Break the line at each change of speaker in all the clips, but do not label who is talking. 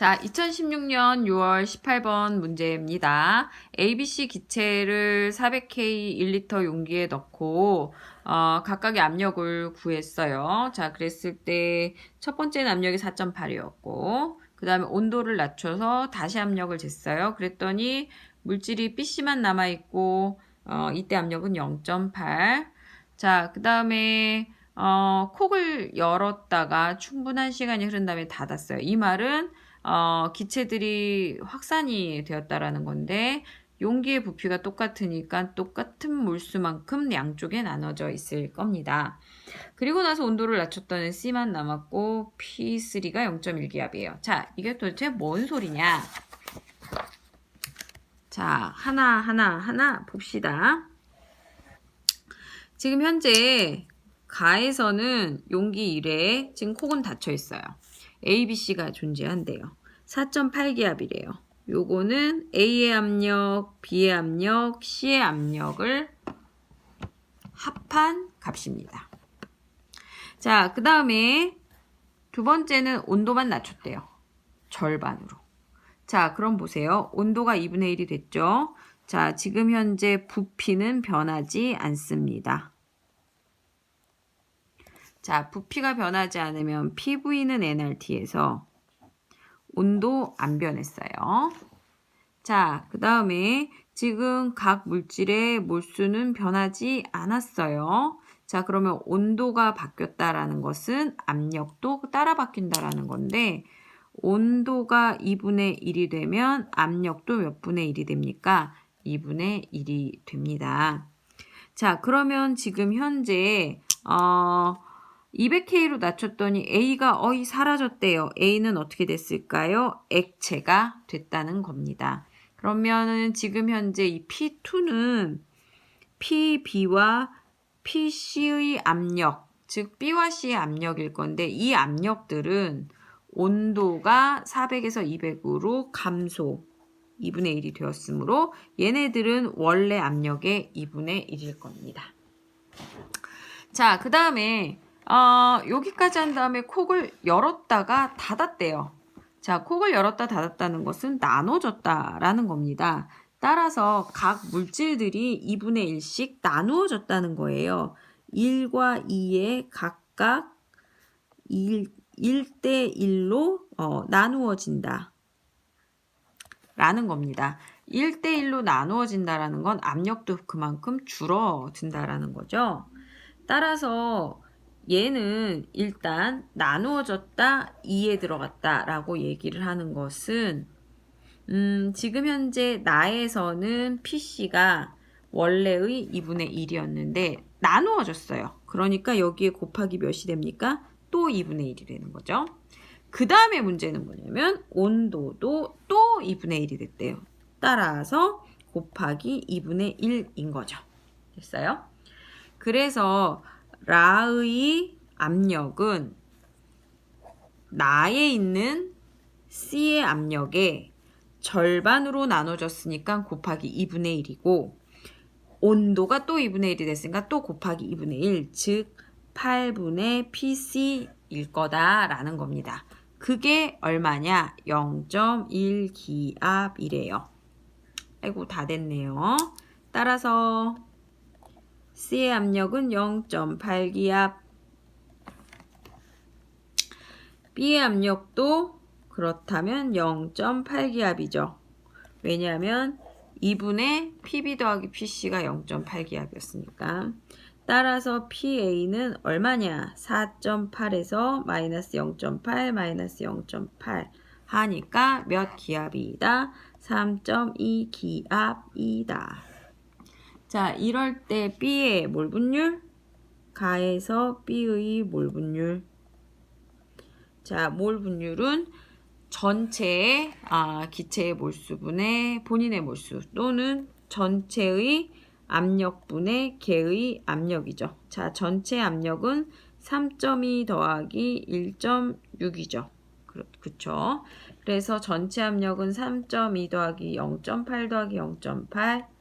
자, 2016년 6월 18번 문제입니다. ABC 기체를 400K 1리터 용기에 넣고 어, 각각의 압력을 구했어요. 자, 그랬을 때 첫 번째는 압력이 4.8이었고 그 다음에 온도를 낮춰서 다시 압력을 쟀어요. 그랬더니 물질이 BC만 남아있고 어, 이때 압력은 0.8. 자, 그 다음에 어, 콕을 열었다가 충분한 시간이 흐른 다음에 닫았어요. 이 말은 어, 기체들이 확산이 되었다라는 건데 용기의 부피가 똑같으니까 똑같은 몰수만큼 양쪽에 나눠져 있을 겁니다. 그리고 나서 온도를 낮췄더니 C만 남았고 P3가 0.1기압이에요. 자, 이게 도대체 뭔 소리냐? 자, 하나, 하나, 하나 봅시다. 지금 현재 가에서는 용기 1에 지금 콕은 닫혀 있어요. ABC가 존재한대요. 4.8기압이래요. 요거는 A의 압력, B의 압력, C의 압력을 합한 값입니다. 자, 그 다음에 두 번째는 온도만 낮췄대요. 절반으로. 자, 그럼 보세요. 온도가 2분의 1이 됐죠? 자, 지금 현재 부피는 변하지 않습니다. 자, 부피가 변하지 않으면 PV는 nRT에서 온도 안 변했어요. 자, 그 다음에 지금 각 물질의 몰수는 변하지 않았어요. 자, 그러면 온도가 바뀌었다라는 것은 압력도 따라 바뀐다라는 건데, 온도가 2분의 1이 되면 압력도 몇 분의 1이 됩니까? 2분의 1이 됩니다. 자, 그러면 지금 현재, 어, 200K로 낮췄더니 A가 어이 사라졌대요. A는 어떻게 됐을까요? 액체가 됐다는 겁니다. 그러면은 지금 현재 이 P2는 PB와 PC의 압력, 즉 B와 C의 압력일 건데 이 압력들은 온도가 400에서 200으로 감소 2분의 1이 되었으므로 얘네들은 원래 압력의 2분의 1일 겁니다. 자, 그 다음에 어, 여기까지 한 다음에 콕을 열었다가 닫았대요. 자, 콕을 열었다 닫았다는 것은 나눠졌다라는 겁니다. 따라서 각 물질들이 2분의 1씩 나누어졌다는 거예요. 1과 2에 각각 1, 1대 1로 어, 나누어진다. 라는 겁니다. 1대 1로 나누어진다라는 건 압력도 그만큼 줄어든다라는 거죠. 따라서 얘는 일단 나누어졌다, 2에 들어갔다 라고 얘기를 하는 것은 음, 지금 현재 나에서는 PC가 원래의 2분의 1이었는데 나누어졌어요. 그러니까 여기에 곱하기 몇이 됩니까? 또 2분의 1이 되는 거죠. 그 다음에 문제는 뭐냐면 온도도 또 2분의 1이 됐대요. 따라서 곱하기 2분의 1인 거죠. 됐어요? 그래서 라의 압력은 나에 있는 C의 압력의 절반으로 나눠졌으니까 곱하기 2분의 1이고 온도가 또 2분의 1이 됐으니까 또 곱하기 2분의 1, 즉 8분의 PC일 거다라는 겁니다. 그게 얼마냐? 0.1 기압이래요. 아이고 다 됐네요. 따라서 C의 압력은 0.8기압. B의 압력도 그렇다면 0.8기압이죠. 왜냐하면 2분의 PB 더하기 PC가 0.8기압이었으니까. 따라서 PA는 얼마냐? 4.8에서 마이너스 0.8 마이너스 0.8 하니까 몇 기압이다? 3.2 기압이다. 자, 이럴 때 B의 몰 분율 가에서 B의 몰 분율 자, 몰 분율은 전체의 아, 기체의 몰수분의 본인의 몰수 또는 전체의 압력분의 개의 압력이죠. 자, 전체 압력은 3.2 더하기 1.6이죠. 그렇죠. 그래서 전체 압력은 3.2 더하기 0.8 더하기 0.8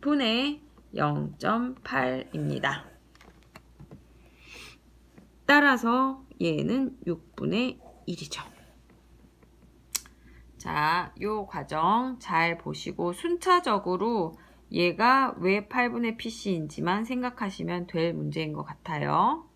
분의 0.8입니다. 따라서 얘는 6분의 1이죠. 자, 요 과정 잘 보시고 순차적으로 얘가 왜 8분의 PC인지만 생각하시면 될 문제인 것 같아요.